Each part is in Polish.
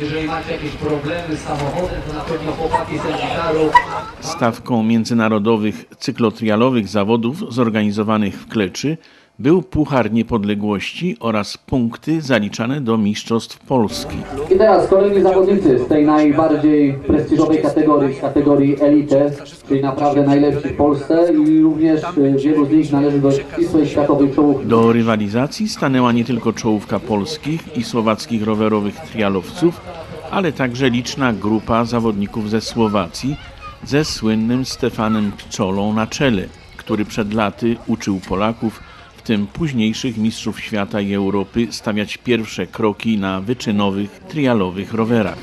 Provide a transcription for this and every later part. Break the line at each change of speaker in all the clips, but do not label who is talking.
Jeżeli macie jakieś problemy z samochodem, to na pewno chłopaki z gitaru.
Stawką międzynarodowych cyklotrialowych zawodów zorganizowanych w Kleczy był Puchar Niepodległości oraz punkty zaliczane do Mistrzostw Polski.
I teraz kolejni zawodnicy z tej najbardziej prestiżowej kategorii, kategorii Elite, czyli naprawdę najlepsi w Polsce i również y, wielu z nich należy do ścisłej światowej czołówki.
Do rywalizacji stanęła nie tylko czołówka polskich i słowackich rowerowych trialowców, ale także liczna grupa zawodników ze Słowacji ze słynnym Stefanem Pczolą na czele, który przed laty uczył Polaków, w tym późniejszych mistrzów świata i Europy, stawiać pierwsze kroki na wyczynowych trialowych rowerach.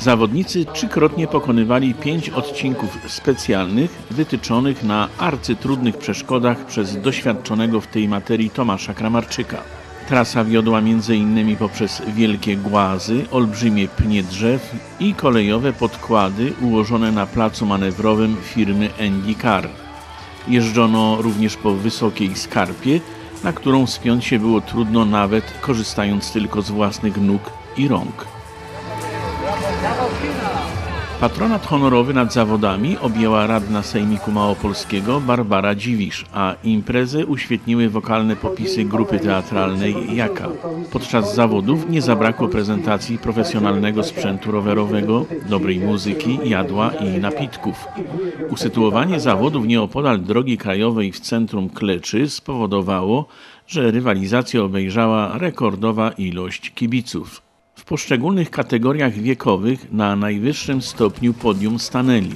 Zawodnicy trzykrotnie pokonywali pięć odcinków specjalnych wytyczonych na arcytrudnych przeszkodach przez doświadczonego w tej materii Tomasza Kramarczyka. Trasa wiodła m.in. poprzez wielkie głazy, olbrzymie pnie drzew i kolejowe podkłady ułożone na placu manewrowym firmy Andy Car. Jeżdżono również po wysokiej skarpie, na którą spiąć się było trudno nawet korzystając tylko z własnych nóg i rąk. Patronat honorowy nad zawodami objęła radna Sejmiku Małopolskiego Barbara Dziwisz, a imprezę uświetniły wokalne popisy grupy teatralnej Jaka. Podczas zawodów nie zabrakło prezentacji profesjonalnego sprzętu rowerowego, dobrej muzyki, jadła i napitków. Usytuowanie zawodów nieopodal drogi krajowej w centrum Kleczy spowodowało, że rywalizację obejrzała rekordowa ilość kibiców. Poszczególnych kategoriach wiekowych na najwyższym stopniu podium stanęli.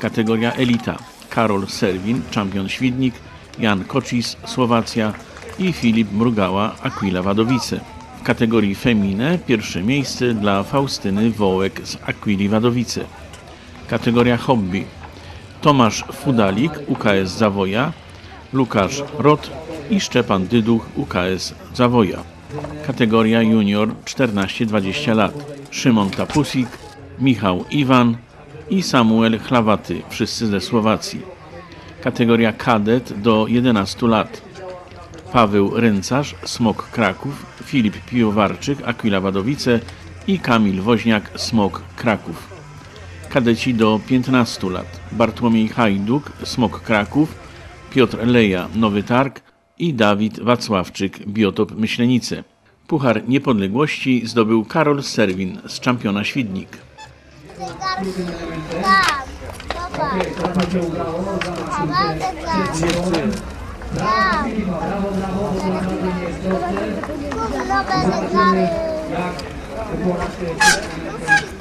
Kategoria elita Karol Serwin, czampion Świdnik, Jan Kocis, Słowacja i Filip Mrugała, Aquila Wadowice. W kategorii femine pierwsze miejsce dla Faustyny Wołek z Aquili Wadowice. Kategoria hobby Tomasz Fudalik, UKS Zawoja, Łukasz Rot i Szczepan Dyduch, UKS Zawoja. Kategoria junior 14-20 lat. Szymon Tapusik, Michał Iwan i Samuel Chlawaty, wszyscy ze Słowacji. Kategoria kadet do 11 lat. Paweł Ręcarz, Smok Kraków, Filip Piwowarczyk, Aquila Wadowice i Kamil Woźniak, Smok Kraków. Kadeci do 15 lat. Bartłomiej Hajduk, Smok Kraków, Piotr Leja, Nowy Targ i Dawid Wacławczyk, Biotop Myślenice. Puchar Niepodległości zdobył Karol Serwin z czampiona Świdnik.
Jak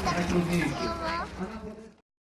najtrudniejszy.